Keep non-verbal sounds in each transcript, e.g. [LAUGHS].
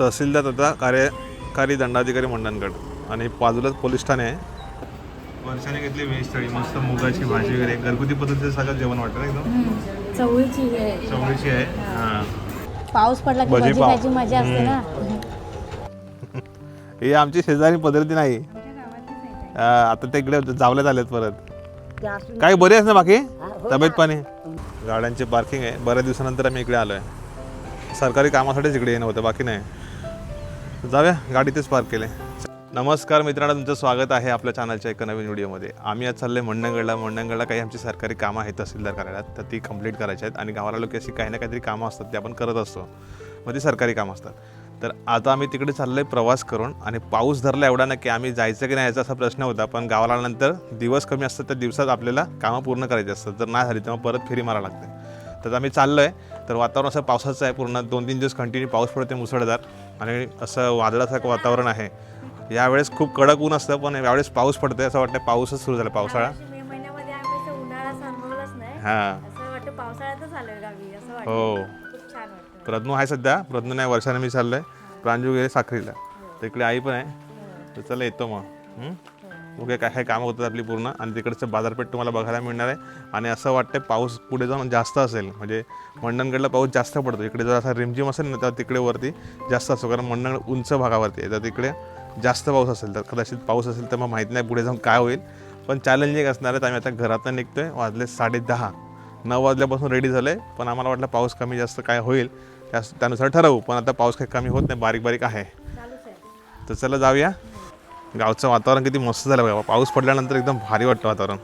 तहसीलदार तथा कार्यकारी दंडाधिकारी मंडणगड. आणि बाजूलाच पोलीस ठाणे आहे. वर्षाने घेतली व्हेज थाळी मस्त मुगाची भाजी वगैरे. घरगुती पद्धतीचं सगळं जेवण वाटतं ना एकदम? चवळीची आहे चवळीची आहे. हां. पाऊस पडला की भजी भजी पाव. खायची मजा असते ना? [LAUGHS] हे आमची शेजारी पद्धती नाही. अं, आता ते इकडे जावल्यात आलेत परत. काही बरे आहेस ना बाकी? तब्येत पाणी? गाड्यांचे पार्किंग आहे. बऱ्याच दिवसानंतर आम्ही इकडे आलो आहे सरकारी कामासाठीच इकडे येणं होतं बाकी नाही. जाऊया गाडीतच पार्क केले. नमस्कार मित्रांनो तुमचं स्वागत आहे आपल्या चॅनलच्या एका नवीन व्हिडिओमध्ये आम्ही आज चालले मंडणगडला. मंडणगडला काही आमची सरकारी कामं आहेत तहसीलदार कार्यालयात तर ती कंप्लीट करायची आहेत. आणि गावाला लोक अशी काही ना काहीतरी कामं असतात ते आपण करत असतो. मग ती सरकारी कामं असतात. तर आता आम्ही तिकडे चाललोय प्रवास करून. आणि पाऊस धरला एवढा ना की आम्ही जायचं की नाही यायचा असा प्रश्न होता. पण गावाला आल्यानंतर दिवस कमी असतात त्या दिवसात आपल्याला कामं पूर्ण करायची असतात. जर नाही झाली तेव्हा परत फेरी मारावं लागते. तर आम्ही चाललो आहे तर वातावरण असं पावसाचं आहे. पूर्ण दोन तीन दिवस कंटिन्यू पाऊस पडते मुसळधार. आणि असं वादळासारखं वातावरण आहे. यावेळेस खूप कडक ऊन असतं पण यावेळेस पाऊस पडतोय असं वाटतं पाऊसच सुरू झाला पावसाळा. हां. हो. प्रज्ञू आहे सध्या. प्रज्ञू नाही वर्षाने मी चाललोय प्रांजू गेले साखरीला. तर इकडे आई पण आहे. तर चला येतो मग. हं? ओके काय काय कामं होतात आपली पूर्ण. आणि तिकडचं बाजारपेठ तुम्हाला बघायला मिळणार आहे. आणि असं वाटतं पाऊस पुढे जाऊन जास्त असेल. म्हणजे मंडणगडला पाऊस जास्त पडतो. इकडे जर असा रिमझिम असेल ना तर तिकडे वरती जास्त असतो. कारण मंडणगड उंच भागावरती आहे. तर तिकडे जास्त पाऊस असेल तर कदाचित पाऊस असेल तर मग माहीत नाही पुढे जाऊन काय होईल. पण चॅलेंजिंग असणार आहेत आम्ही आता घरातनं निघतोय. वाजले साडे दहा नऊ वाजल्यापासून रेडी झालं आहे पण आम्हाला वाटलं पाऊस कमी जास्त काय होईल त्या त्यानुसार ठरवू. पण आता पाऊस काही कमी होत नाही. बारीक बारीक आहे. तर चला जाऊया. गावचं वातावरण किती मस्त झालं बघा. पाऊस पडल्यानंतर एकदम भारी वाटतं वातावरण.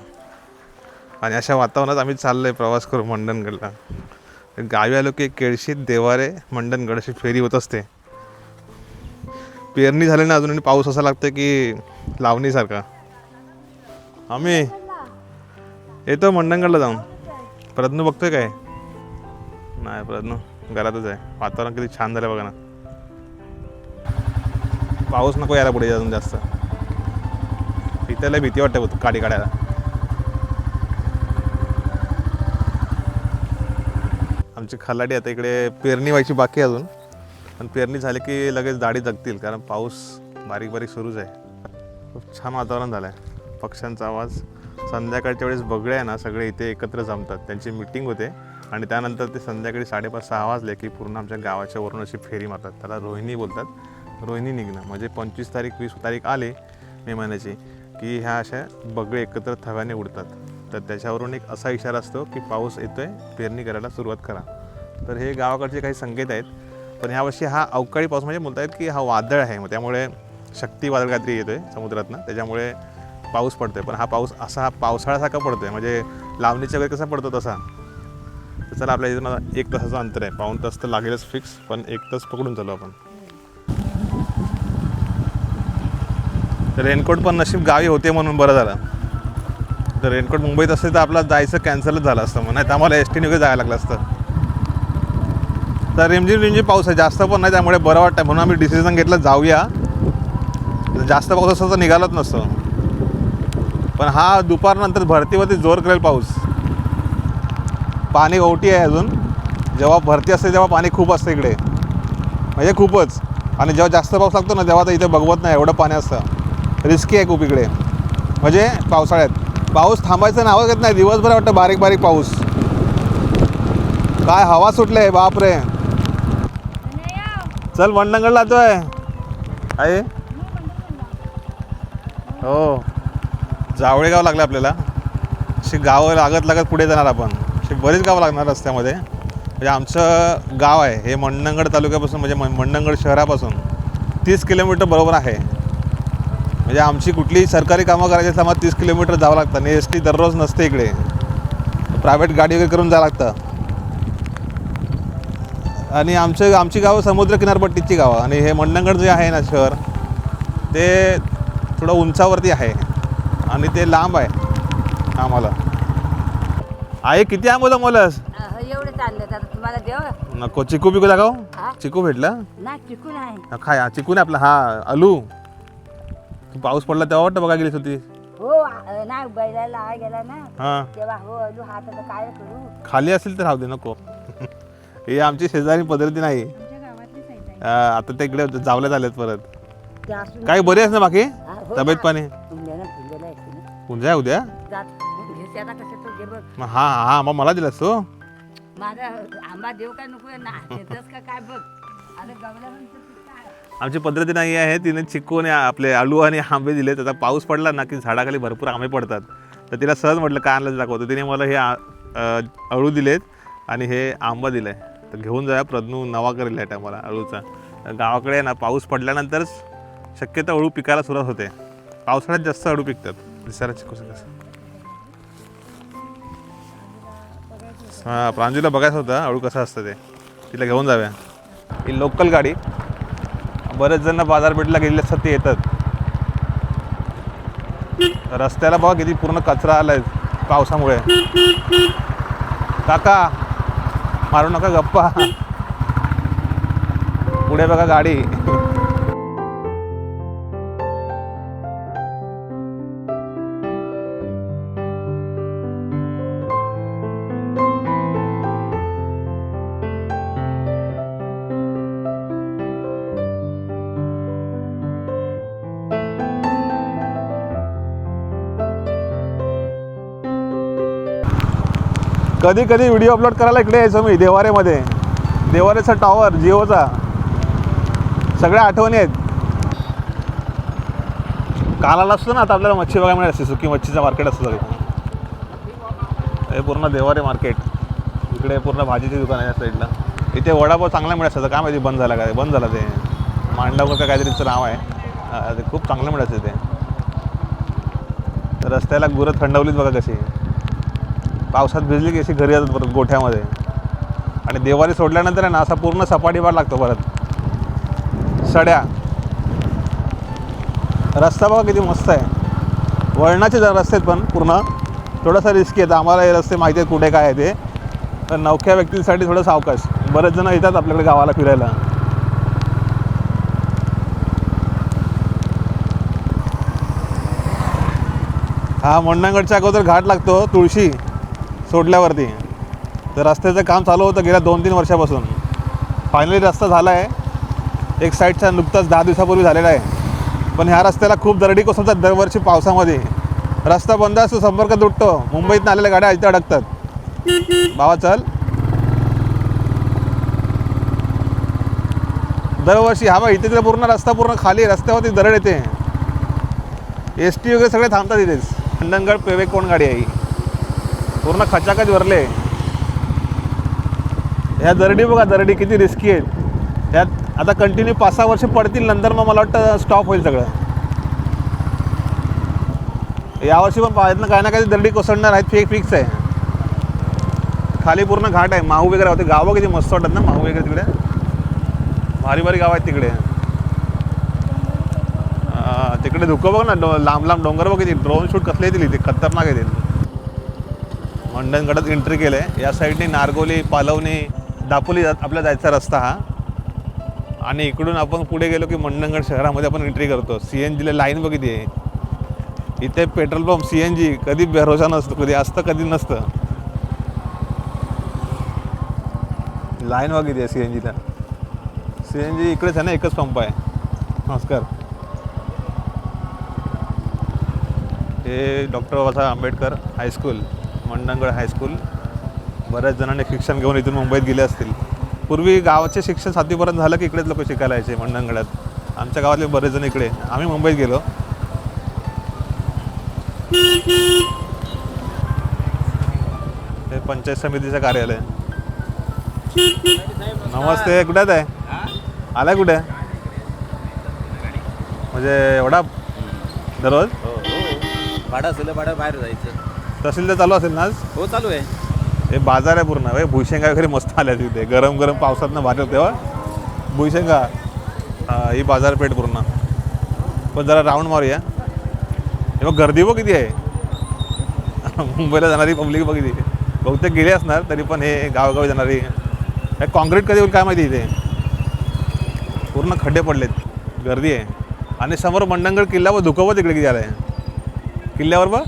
आणि अशा वातावरणात आम्ही चाललो आहे प्रवास करू मंडणगडला गावी आलो की केळशी देवारे मंडणगड अशी फेरी होत असते. पेरणी झाली ना अजून आणि पाऊस असा लागतो की लावणीसारखा. आम्ही येतो मंडणगडला जाऊन. प्रज्ञू बघतोय काय? नाही प्रज्ञू घरातच आहे. वातावरण किती छान झालं बघा ना. पाऊस नको यायला पुढे अजून जास्त. इथे लय भीती वाटते होत गाडी काढायला. आमची खलाडी आता इकडे पेरणी व्हायची बाकी अजून. पण पेरणी झाली की लगेच दाढी जगतील कारण पाऊस बारीक बारीक सुरूच आहे. खूप छान वातावरण झालं आहे पक्ष्यांचा आवाज संध्याकाळच्या वेळेस बगळे आहे ना सगळे इथे एकत्र जमतात. त्यांची मिटिंग होते आणि त्यानंतर ते संध्याकाळी साडेपाच सहा वाजले की पूर्ण आमच्या गावाच्या वरून अशी फेरी मारतात. त्याला रोहिणी बोलतात. रोहिणी निघणं. म्हणजे पंचवीस तारीख वीस तारीख आली मे महिन्याची. की ह्या अशा बगळे एकत्र थव्याने उडतात. तर त्याच्यावरून एक असा इशारा असतो की पाऊस येतो आहे पेरणी करायला सुरुवात करा. तर हे गावाकडचे काही संकेत आहेत. पण ह्यावर्षी हा अवकाळी पाऊस म्हणजे बोलतायत की हा वादळ आहे. मग त्यामुळे शक्ती वादळ काहीतरी येतो आहे समुद्रातनं. त्याच्यामुळे पाऊस पडतोय. पण हा पाऊस असा हा पडतो आहे म्हणजे लावणीच्या वेळी कसा पडतो तसा. तर चला आपल्या इथं एक तासाचं अंतर आहे. पाऊण तास तर लागेलच फिक्स पण एक तास पकडून चालू आपण. रेनकोट पण नशीब गावी होते म्हणून बरं झालं. तर रेनकोट मुंबईत असते तर आपला जायचं कॅन्सलच झालं असतं मग नाही तर आम्हाला एस टीने वगैरे जायला लागलं असतं. तर रिमझिम रिमझिम पाऊस आहे. जास्त पण नाही त्यामुळे बरं वाटतं म्हणून आम्ही डिसिजन घेतलं जाऊया. जास्त पाऊस असं तर निघालच नसतो. पण हा दुपारनंतर भरतीवरती जोर करेल पाऊस. पाणी ओटी आहे अजून. जेव्हा भरती असते तेव्हा पाणी खूप असतं इकडे. म्हणजे खूपच. आणि जेव्हा जास्त पाऊस लागतो ना तेव्हा तर इथे बघवत नाही एवढं पाणी असतं. रिस्की आहे खूप इकडे. म्हणजे पावसाळ्यात. पाऊस थांबायचं नाव घेत नाही. दिवसभर वाटतं बारीक बारीक पाऊस. काय हवा सुटले बापरे. चल मंडणगडला जातोय आहे हो. जावळेगाव लागलं आपल्याला. अशी गावं लागत लागत पुढे जाणार आपण. अशी बरीच गावं लागणार रस्त्यामध्ये. म्हणजे आमचं गाव आहे. हे मंडणगड तालुक्यापासून म्हणजे मंडणगड शहरापासून तीस किलोमीटर बरोबर आहे. म्हणजे आमची कुठलीही सरकारी कामं करायची असल्यास आम्हाला तीस किलोमीटर जावं लागतं आणि एस टी दररोज नसते इकडे. प्रायव्हेट गाडी वगैरे करून जावं लागतं. आणि आमचे आमची गावं समुद्र किनारपट्टीची गावं. आणि हे मंडणगड जे आहे ना शहर ते थोडं उंचावरती आहे. आणि ते लांब आहे आम्हाला. आहे किती मोलस एवढे आता तुम्हाला देव. नको चिकू बिकू दाखव? चिकू भेटला? ना चिकून आहे हा, खाय चिकू नाही आपला. हा अलू. तू पाऊस पडला तेव्हा वाटतं बघा गेलीस होती. हो नाही बैलाला गेला ना. हां. तेव्हा हो अजून हात आता काय करू? खाली असेल तर राहू दे नको. [LAUGHS] हे आमची शेजारी पद्धती नाही. आता ते इकडे जावल्यात आलेत परत. ते असून काही बरी आहेस ना बाकी? हा, तब्येत. पाणी. उद्या आहे उद्या? जात मग घेते आता कसं तो घे बघ. मग हा हा मग मला दिलास तू. माझा आंबा देव काय नको? ना का काय बघ? आता काय आमची पद्धती नाही आहे. तिने चिकू आणि आपले आलू आणि आंबे दिले. त्याचा पाऊस पडला ना की झाडाखाली भरपूर आंबे पडतात. तर तिला सहज म्हटलं काय आणलं दाखवतो तिने मला हे आ- अळू दिलेत आणि हे आंबा आहे तर घेऊन जाऊया. प्रज्ञू नवा करेल आहे मला अळूचा तर गावाकडे आहे ना पाऊस पडल्यानंतरच शक्यतो अळू पिकायला सुरुवात होते. पावसाळ्यात जास्त अळू पिकतात. दिसायला चिकू कसं हां प्रांजूला बघायचं होतं अळू कसं असतं ते. तिला घेऊन जाऊया. ही लोकल गाडी. बरेच जण बाजारपेठला गेलेले असतात ते येतात. रस्त्याला बघा किती पूर्ण कचरा आलाय पावसामुळे. काका मारू नका गप्पा. पुढे बघा गाडी. कधी कधी व्हिडिओ अपलोड करायला इकडे यायचो मी देवारेमध्ये. देवारेचा टॉवर जिओचा. सगळ्या आठवणी आहेत. कालाला असतो ना आता आपल्याला मच्छी बघायला मिळाली असते सुकी मच्छीचं मार्केट असतं सगळं. हे पूर्ण देवारे मार्केट इकडे पूर्ण भाजीची दुकान आहे या साईडला इथे वडापाव चांगला मिळायचं काय माहिती बंद झाला काय बंद झाला ते. मांडलावर का काहीतरीचं नाव आहे. ते खूप चांगलं मिळायचं ते. रस्त्याला गुरं थंडवलीत बघा कशी. पावसात भिजली की अशी घरी येतात परत गोठ्यामध्ये. आणि देवारी सोडल्यानंतर आहे ना असा पूर्ण सपाटी लागतो परत. सड्या. रस्ता बघा किती मस्त आहे. वळणाचे जर रस्ते आहेत पण पूर्ण. थोडासा रिस्की आहेत आम्हाला हे रस्ते माहिती आहेत कुठे काय आहे ते. तर नवख्या व्यक्तींसाठी थोडं सावकाश. बरेच जण येतात आपल्याकडे गावाला फिरायला. हा मंडणगडच्या अगोदर घाट लागतो तुळशी. सोडल्यावरती. तर रस्त्याचं काम चालू होतं गेल्या दोन तीन वर्षापासून. फायनली रस्ता झाला आहे एक साईडचा नुकताच दहा दिवसापूर्वी झालेला आहे. पण ह्या रस्त्याला खूप दरडी कोसळतात दरवर्षी पावसामध्ये. रस्ता बंद असतो संपर्क तुटतो. मुंबईतनं आलेल्या गाड्या इथे अडकतात. बाबा चल. दरवर्षी हा बा इथे तर पूर्ण रस्ता पूर्ण खाली रस्त्यावरती दरड येते. एस टी वगैरे सगळे थांबतात इथेच. खंडनगड पेवे कोण गाडी आहे ही. पूर्ण खचाखच भरले. ह्या दरडी बघा दरडी किती रिस्की आहेत. त्यात आता कंटिन्यू पाच सहा वर्ष पडतील नंतर मग मला वाटतं स्टॉप होईल सगळं. यावर्षी पण पाहत ना काही ना काही दरडी कोसळणार आहेत फेक फिक्स आहे. खाली पूर्ण घाट आहे माहू वगैरे होते. गावं किती मस्त वाटतात ना माहू वगैरे तिकडे. भारी भारी गाव आहेत तिकडे. तिकडे धुकं बघ ना लांब लांब डोंगर बघ किती ड्रोन शूट कसले येतील इथे खतरनाक येतील. मंडणगडात एंट्री केलं आहे या साईडने नारगोली पालवणी दापोली जा- आपला जायचा रस्ता हा. आणि इकडून आपण पुढे गेलो की मंडणगड शहरामध्ये आपण एंट्री करतो. सी एन जीला लाईन बघितली आहे. इथे petrol pump C N G कधी भरोसा नसतो कधी असतं कधी नसतं. लाईन बघितली आहे सी एन जीला सी एन जी इकडेच आहे ना एकच पंप आहे. नमस्कार. हे doctor Babasaheb Ambedkar high school Mandangad high school बऱ्याच जणांनी शिक्षण घेऊन इथून मुंबईत गेले असतील. पूर्वी गावाचे शिक्षण सातवीपर्यंत झालं की इकडेच लोक शिकायला यायचे मंडणगडात आमच्या गावातले बरेच जण इकडे. आम्ही मुंबईत गेलो. हे पंचायत समितीचं कार्यालय. नमस्ते कुठे आहे? आलाय कुठे? म्हणजे एवढा दररोज? भाडा हो. भाडं असेल बाहेर जायचं. तहसील तर चालू असेल ना आज? हो चालू आहे. हे बाजार आहे पूर्ण. हे भुईशेंगा वगैरे मस्त आल्या तिथे गरम गरम पावसातनं होते तेव्हा. भुईशेंगा हा, ही बाजारपेठ पूर्ण. पण जरा राऊंड मारूया. हे बघ गर्दी बघ किती आहे. [LAUGHS] मुंबईला जाणारी पब्लिक बघ किती बहुतेक गेले असणार तरी पण हे गावोगावी जाणारी. हे कॉन्क्रीट कधी होईल काय माहिती इथे? पूर्ण खड्डे पडलेत. गर्दी आहे. आणि समोर मंडणगड किल्ला व धुकं तिकडे किती आलं आहे किल्ल्यावर बघ.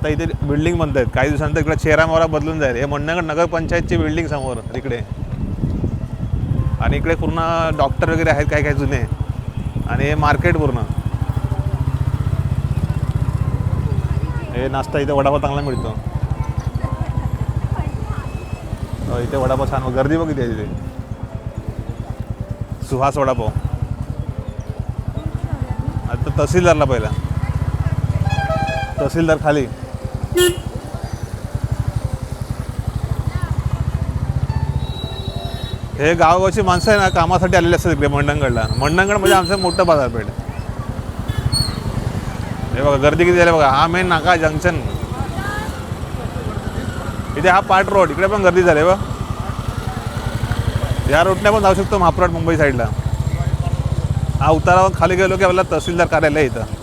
आता इथे बिल्डिंग बनत आहेत. काही दिवसानंतर इकडे चेहरामोरा बदलून जाईल. हे म्हणणं नगरपंचायतची बिल्डिंग समोर तिकडे. आणि इकडे पूर्ण डॉक्टर वगैरे आहेत काही काही जुने. आणि हे मार्केट पूर्ण. हे नाश्ता इथे वडापाव चांगला मिळतो. हो, इथे वडापाव छान गर्दी बघितली आहे तिथे. सुहास वडापाव. आता तहसीलदारला पहिला. तहसीलदार खाली. हे गावगावची माणसं आहे ना कामासाठी आलेली असतात इकडे मंडणगडला. मंडणगड म्हणजे आमचं मोठं बाजारपेठ. आहे. हे बघा गर्दी किती झाली बघा. हा मेन नाका जंक्शन. इथे हा पार्ट रोड इकडे पण गर्दी झाली बघ. या रोडने पण जाऊ शकतो महापराट मुंबई साईडला हा उतारावर खाली गेलो की आपल्याला तहसीलदार कार्यालय इथं.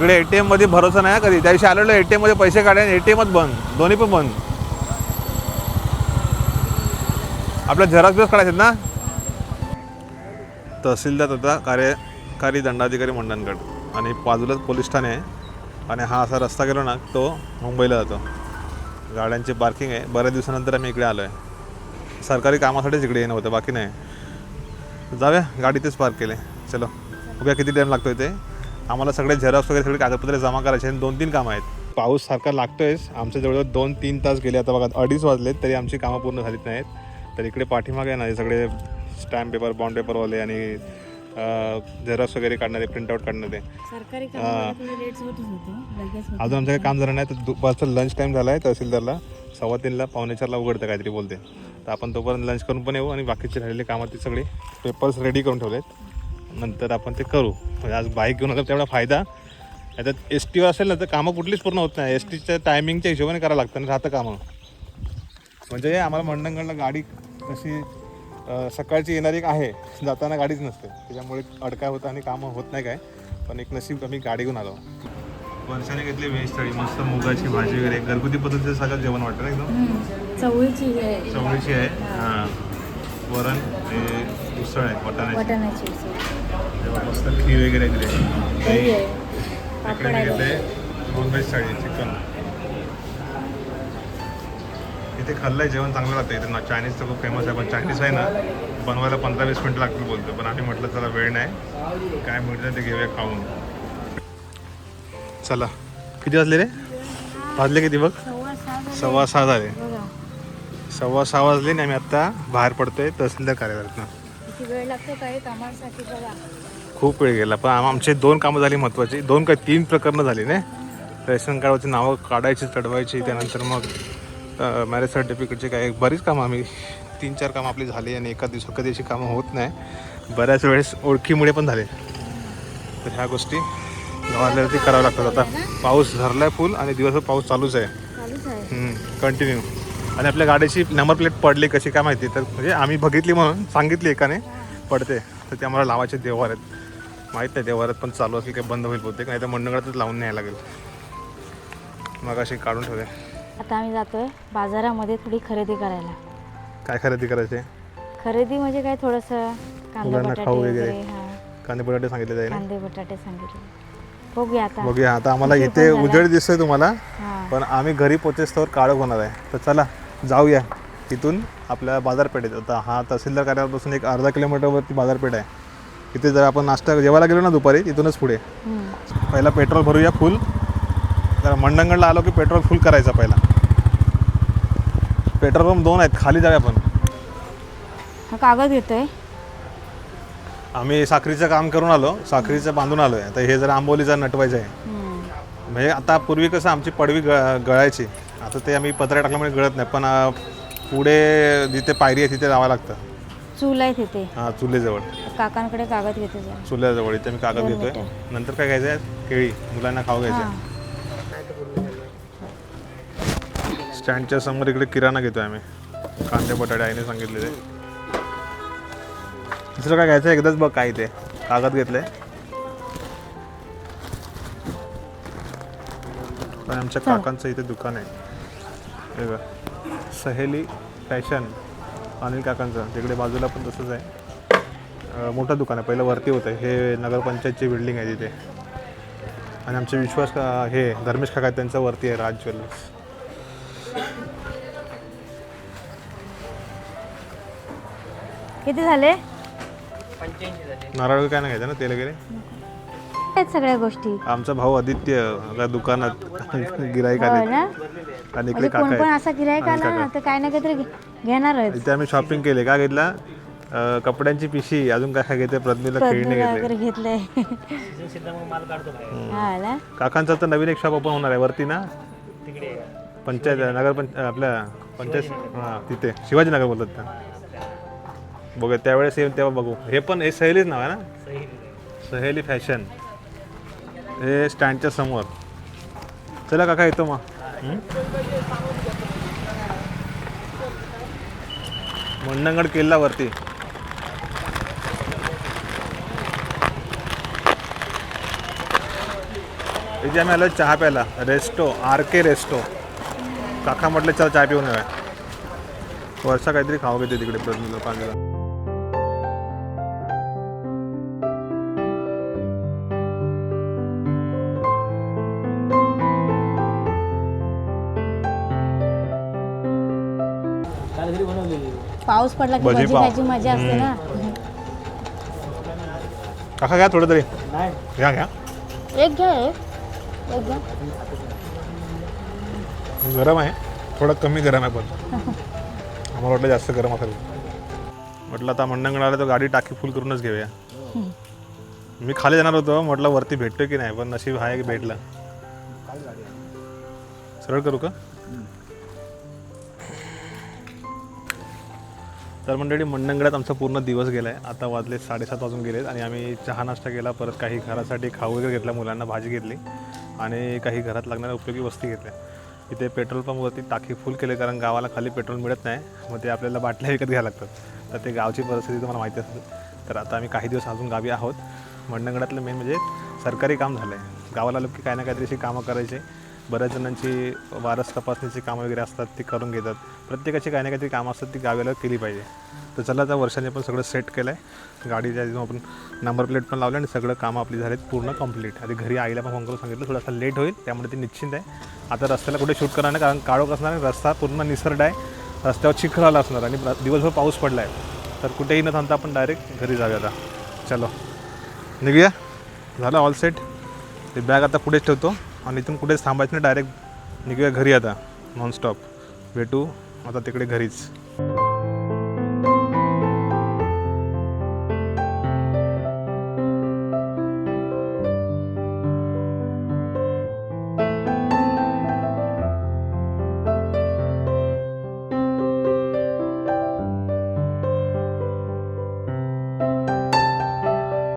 इकडे ए टी एममध्ये भरोसा नाही कधी. त्या दिवशी आलेलो टी एममध्ये पैसे काढले एटीएमच बंद. दोन्ही पण बंद. आपल्या झेरॉक्स बिरॉक्स काढायचे ना? तहसीलदार होता कार्यकारी दंडाधिकारी मंडणगड आणि बाजूलाच पोलीस ठाणे आहे. आणि हा असा रस्ता गेलो ना तो मुंबईला जातो. गाड्यांची पार्किंग आहे. बऱ्याच दिवसानंतर आम्ही इकडे आलो आहे सरकारी कामासाठीच इकडे येणं होतं बाकी नाही. जाऊया गाडीतच पार्क केले चलो. उद्या किती टाईम लागतो इथे. आम्हाला सगळे झेरॉक्स वगैरे सगळे कागदपत्रे जमा करायचे आणि दोन तीन कामं आहेत. पाऊस सारखा लागतोयच. आमच्या जवळ दोन तीन तास गेले. आता बघा अडीच वाजलेत तरी आमची कामं पूर्ण झालीत नाहीत. तर इकडे पाठीमागे आहे ना हे सगळे स्टॅम्प पेपर बॉन्ड पेपरवाले आणि झेरॉक्स वगैरे काढणारे प्रिंटआउट काढणारे. अजून आमचं काही काम झालं नाही. तर दुपारचा लंच टाईम झाला आहे तहसीलदारला. सव्वा तीनला पावणे चारला उघडतं काहीतरी बोलते. तर आपण तोपर्यंत लंच करून पण येऊ आणि बाकीचे राहिलेले कामात ते सगळे पेपर्स रेडी करून ठेवलेत. नंतर आपण ते करू. म्हणजे आज बाईक घेऊन आलं तेवढा फायदा. याच्यात एस टीवर असेल ना तर कामं कुठलीच पूर्ण होत नाही. एस टीच्या टायमिंगच्या हिशोबाने करावं लागतं आणि राहतं कामं. म्हणजे आम्हाला मंडणगडला गाडी कशी सकाळची येणारी एक आहे. जाताना गाडीच नसते. त्याच्यामुळे अडकाय होतं आणि कामं होत नाही काय. पण एक नशीब आम्ही गाडी घेऊन आलो. वर्षाने घेतली व्हेज थाळी मस्त मुगाची भाजी वगैरे. घरगुती पद्धतीचं सगळं जेवण वाटतं ना एकदम. चवळीची आहे चवळीची आहे. हां. वरण हे उसळ आहे वाटाण्याची. तेव्हा मस्त खीर वगैरे दिली आहे पापड इकडे मी घेतले नॉनव्हेज थाळी चिकन. इथे खाल्लंय जेवण चांगलं लागतं. इथे ना चायनीज तर खूप फेमस आहे पण चायनीज आहे ना बनवायला पंधरा वीस मिनिटं लागतील बोलतो पण आम्ही म्हटलं चला वेळ नाही. काय मिळतं ते घेऊया खाऊन. चला. किती वाजले रे? वाजले किती बघ? सव्वा सहा झाले. सव्वा सहा वाजले आणि आम्ही आत्ता बाहेर पडतोय तहसीलदार कार्यालयातनं. किती वेळ लागतो काही कामासाठी बघा. खूप वेळ गेला पण आम आमचे दोन कामं झाली महत्त्वाची दोन का तीन प्रकरणं झाली ना? रेशन कार्डवरची नावं काढायची चढवायची त्यानंतर मग मॅरेज सर्टिफिकेटची काय बरीच कामं आम्ही तीन चार कामं आपली झाली आणि एका दिवसात कधी अशी कामं होत नाही. बऱ्याच वेळेस ओळखीमुळे पण झाले. तर ह्या गोष्टी गावाल्यावरती कराव्या लागतात. आता पाऊस धरलाय फुल आणि दिवसभर पाऊस चालूच आहे. चालूच आहे. कंटिन्यू आणि आपल्या गाडीची नंबर प्लेट पडली कशी काय माहिती? तर म्हणजे आम्ही बघितली म्हणून सांगितली एकाने पडते. तर ते आम्हाला लावायचे देवार आहेत माहीत नाही देवारात पण चालू असेल काही बंद होईल बहुतेक नाही तर मंडळातच लावून न्यायला लागेल. मग अशी काढून ठेवले आता आम्ही जातोय बाजारामध्ये थोडी खरेदी करायला. काय खरेदी करायचे? खरेदी म्हणजे काय थोडंसं कांदे मुलांना बटाटे खाऊ वगैरे. वगैरे हा. कांदे बटाटे सांगितले जाईल. कांदे बटाटे सांगितले. बघूया आता. बघूया आता आम्हाला इथे. उजेड दिसतोय तुम्हाला हा. पण आम्ही घरी पोचेस्तोवर काळं होणार आहे. तर चला जाऊया. तिथून आपल्या बाजारपेठेत. आता हा तहसीलदार कार्यालयापासून एक अर्धा किलोमीटरवरती बाजारपेठ आहे. तिथे जर आपण नाश्ता जेवायला गेलो ना दुपारी तिथूनच पुढे. पहिला पेट्रोल भरूया फुल तर मंडणगडला आलो की पेट्रोल फुल करायचा पहिला. पेट्रोल पंप दोन आहेत खाली जाऊया आपण. हा कागद घेतोय आम्ही साखरीचं काम करून आलो साखरीचं बांधून आलो आहे आता हे जर आंबोलीचं नटवायचं आहे. म्हणजे आता पूर्वी कसं आमची पडवी ग गळायची. आता ते आम्ही पत्र्या टाकल्यामुळे गळत नाही पण अं, पुढे जिथे पायरी आहे तिथे जावं लागतं. चूल आहे तिथे हां चुलेजवळ. काकांकडे कागद घेते चुल्याजवळ इथे मी कागद दोन घेतोय. नंतर काय घ्यायचं आहे? केळी. मुलांना खाऊ घ्यायचं हा स्टँडच्या समोर इकडे किराणा घेतोय आम्ही. कांदे बटाटे आईने सांगितलेले. दुसरं काय घ्यायचं एकदाच बघ काय ते कागद घेतले. पण आमच्या काकांचं इथे दुकान आहे. हे बघ. सहेली फॅशन. अनिल काकांचं तिकडे बाजूला पण तसंच आहे. मोठं दुकान आहे पहिलं वरती होतं. हे नगरपंचायतची बिल्डिंग आहे तिथे. आणि आमचे विश्वास का हे धर्मेश काका आहेत, त्यांचं वरती आहे राज ज्वेलर्स. किती झाले? नारळ काय नाही घ्यायचं ना तेल वगैरे? आहेत सगळ्या गोष्टी. आमचा भाऊ आदित्य आता दुकानात गिराईक हो आले ना? आणि इकडे म्हणजे कोण काका पण आहेत असा गिरायक आला ना तर काय ना काहीतरी घेणारच इथे आम्ही शॉपिंग केले. काय घेतला? अं, कपड्यांची पिशी. अजून काय काय घेते? प्रज्ञेला खेळणे घेतले वगैरे घेतलंय हा ना? काकांचा तर नवीन एक शॉप ओपन होणार आहे. वरती ना? पंचायत नगर पंच आपल्या पंचायत हां तिथे. शिवाजीनगर बोलतात त्या. बघूया त्यावेळेस येईल तेव्हा बघू. हे पण हे सहेलीच नाव आहे ना? सहेली फॅशन. हे स्टँडच्या समोर. चला काका येतो मग. हं? मंडणगड किल्ल्यावरती. इथे आम्ही आलो चहा प्यायला. Resto R K resto. काका म्हटलं चला चहा पिऊन येऊया. वर्षा काहीतरी खाऊ घेते तिकडे प्रश्न लोकांना. पाऊस पडला की भजी भजी पाव. खायची मजा असते ना. काका घ्या थोडं तरी. घ्या घ्या. एक घ्या एक. एक घ्या. गरम आहे. थोडं कमी गरम आहे पण. [LAUGHS] आम्हाला वाटलं जास्त गरम असेल. म्हटलं आता मंडणगड आलं तर गाडी टाकी फुल करूनच घेऊया. मी खाली जाणार होतो. म्हटलं वरती भेटतो की नाही पण नशीब आहे की भेटलं. सरळ करू का? तर मंडळी मंडणगडात आमचा पूर्ण दिवस गेला आहे आता वाजले साडेसात वाजून गेलेत आणि आम्ही चहा नाश्ता केला परत काही घरासाठी खाऊ वगैरे घेतला मुलांना भाजी घेतली आणि काही घरात लागणाऱ्या उपयोगी वस्तू घेतल्या. इथे पेट्रोल पंपवरती टाकी फुल केले कारण गावाला खाली पेट्रोल मिळत नाही मग ते आपल्याला बाटल्या विकत घ्यायला लागतात. तर ते गावची परिस्थिती तुम्हाला माहिती असेल. तर आता आम्ही काही दिवस अजून गावी आहोत. मंडणगडातलं मेन म्हणजे सरकारी काम झालं आहे गावाला लोक काही ना काहीतरी अशी कामं करायचे. बऱ्याच जणांची वारस तपासणीची कामं वगैरे असतात ती करून घेतात. प्रत्येकाची काही ना काहीतरी कामं असतात ती गावेला केली पाहिजे. तर चला त्या वर्षाने पण सगळं सेट केलं आहे गाडीच्या आपण नंबर प्लेट पण लावलं आणि सगळं कामं आपली झालीत पूर्ण कंप्लीट आधी घरी आईला पण फोन करून सांगितलं थोडासा लेट होईल त्यामुळे ती निश्चिंत आहे. आता रस्त्याला कुठे शूट करणार नाही कारण काळोख असणार आणि रस्ता पूर्ण निसर्ग आहे. रस्त्यावर चिखल आला असणार आणि दिवसभर पाऊस पडला आहे तर कुठेही न थांबता आपण डायरेक्ट घरी जाऊया आता. चलो. निघूया. झालं ऑल सेट ते बॅग आता पुढेच ठेवतो. आणि इथून कुठेच थांबायचं नाही डायरेक्ट निघूया घरी आता नॉनस्टॉप भेटू आता तिकडे घरीच.